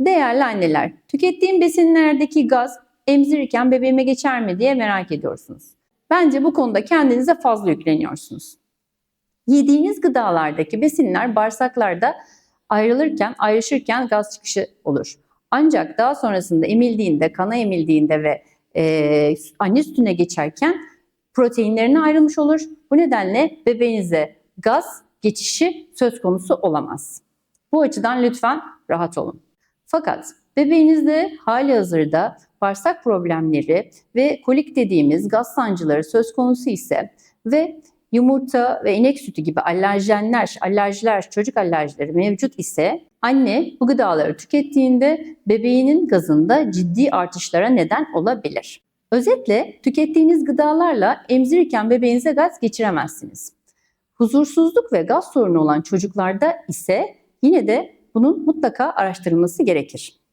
Değerli anneler, tükettiğim besinlerdeki gaz emzirirken bebeğime geçer mi diye merak ediyorsunuz. Bence bu konuda kendinize fazla yükleniyorsunuz. Yediğiniz gıdalardaki besinler bağırsaklarda ayrılırken, ayrışırken gaz çıkışı olur. Ancak daha sonrasında emildiğinde, kana emildiğinde ve e, anne sütüne geçerken proteinlerine ayrılmış olur. Bu nedenle bebeğinize gaz geçişi söz konusu olamaz. Bu açıdan lütfen rahat olun. Fakat bebeğinizde hali hazırda bağırsak problemleri ve kolik dediğimiz gaz sancıları söz konusu ise ve yumurta ve inek sütü gibi alerjenler, alerjiler, çocuk alerjileri mevcut ise anne bu gıdaları tükettiğinde bebeğinin gazında ciddi artışlara neden olabilir. Özetle tükettiğiniz gıdalarla emzirirken bebeğinize gaz geçiremezsiniz. Huzursuzluk ve gaz sorunu olan çocuklarda ise yine de bunun mutlaka araştırılması gerekir.